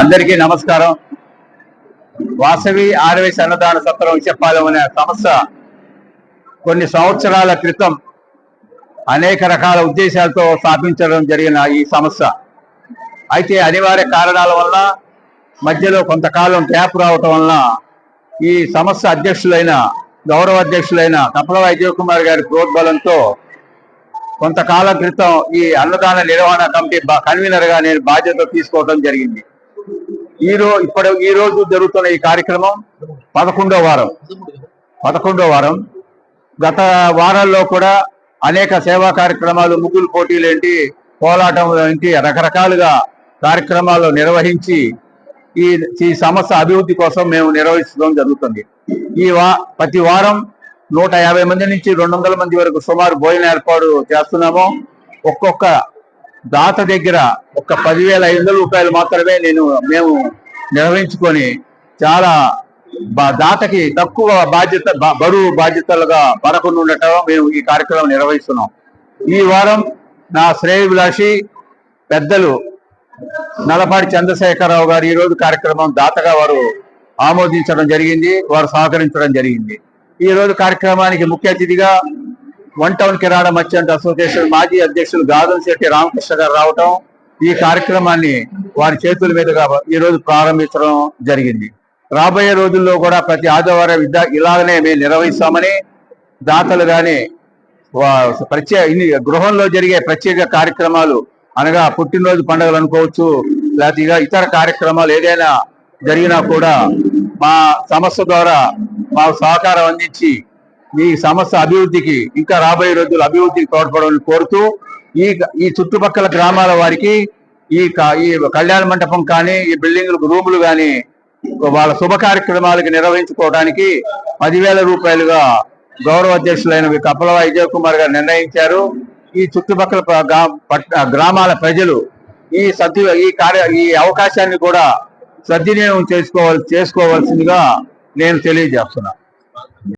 అందరికీ నమస్కారం. వాసవి ఆర్వేశ అన్నదాన సత్రం చెప్పాలం అనే సంస్థ కొన్ని సంవత్సరాల క్రితం అనేక రకాల ఉద్దేశాలతో స్థాపించడం జరిగిన ఈ సంస్థ అయితే అనివార్య కారణాల వల్ల మధ్యలో కొంతకాలం గ్యాప్ రావటం వలన ఈ సంస్థ అధ్యక్షులైన గౌరవ అధ్యక్షులైన తప్పల విజయ్ కుమార్ గారి ప్రోద్బలంతో కొంతకాలం క్రితం ఈ అన్నదాన నిర్వహణ కమిటీ కన్వీనర్గా నేను బాధ్యత తీసుకోవడం జరిగింది. ఈ రోజు ఇప్పుడు ఈ రోజు జరుగుతున్న ఈ కార్యక్రమం పదకొండో వారం. పదకొండో వారం. గత వారాల్లో కూడా అనేక సేవా కార్యక్రమాలు ముగ్గులు పోటీలు ఏంటి కోలాటం ఏంటి రకరకాలుగా కార్యక్రమాలు నిర్వహించి ఈ ఈ సంస్థ అభివృద్ధి కోసం మేము నిర్వహించడం జరుగుతుంది. ఈ వా ప్రతి వారం నూట యాభై మంది నుంచి రెండు వందల మంది వరకు సుమారు భోజన ఏర్పాటు చేస్తున్నాము. ఒక్కొక్క దాత దగ్గర ఒక్క పదివేల ఐదు వందల రూపాయలు మాత్రమే నేను మేము నిర్వహించుకొని చాలా బా- దాతకి తక్కువ బాధ్యత బరువు బాధ్యతలుగా పడకుండా ఉండటం మేము ఈ కార్యక్రమం నిర్వహిస్తున్నాం. ఈ వారం నా శ్రేయభిలాషి పెద్దలు నలపాటి చంద్రశేఖరరావు గారు ఈరోజు కార్యక్రమం దాతగా వారు ఆమోదించడం జరిగింది వారు సహకరించడం జరిగింది. ఈ రోజు కార్యక్రమానికి ముఖ్య అతిథిగా one town kirana merchant association మాజీ అధ్యక్షులు గాదం శెట్టి రామకృష్ణ గారు రావటం ఈ కార్యక్రమాన్ని వారి చేతుల మీదుగా ఈ రోజు ప్రారంభించడం జరిగింది. రాబోయే రోజుల్లో కూడా ప్రతి ఆదివారం ఇద్ద- ఇలాగనే మేము నిర్వహిస్తామని దాతలు గాని ప్రత్యేక గృహంలో జరిగే ప్రత్యేక కార్యక్రమాలు అనగా పుట్టినరోజు పండుగలు అనుకోవచ్చు లేకపోతే ఇతర కార్యక్రమాలు ఏదైనా జరిగినా కూడా మా సంస్థ ద్వారా మా సహకారం అందించి ఈ సంస్థ అభివృద్ధికి ఇంకా రాబోయే రోజులు అభివృద్ధికి తోడ్పడాలని కోరుతూ ఈ ఈ చుట్టుపక్కల గ్రామాల వారికి ఈ ఈ కళ్యాణ మండపం కానీ ఈ బిల్డింగ్ రూములు కానీ వాళ్ళ శుభ కార్యక్రమాలకి నిర్వహించుకోవడానికి పదివేల రూపాయలుగా గౌరవ అధ్యక్షులైన వి విజయ్ కుమార్ గారు నిర్ణయించారు. ఈ చుట్టుపక్కల పట్ట- గ్రామాల ప్రజలు ఈ సద్వి ఈ కార్య ఈ అవకాశాన్ని కూడా సద్వినియోగం చేసుకోవాలి చేసుకోవాల్సిందిగా నేను తెలియజేస్తున్నా.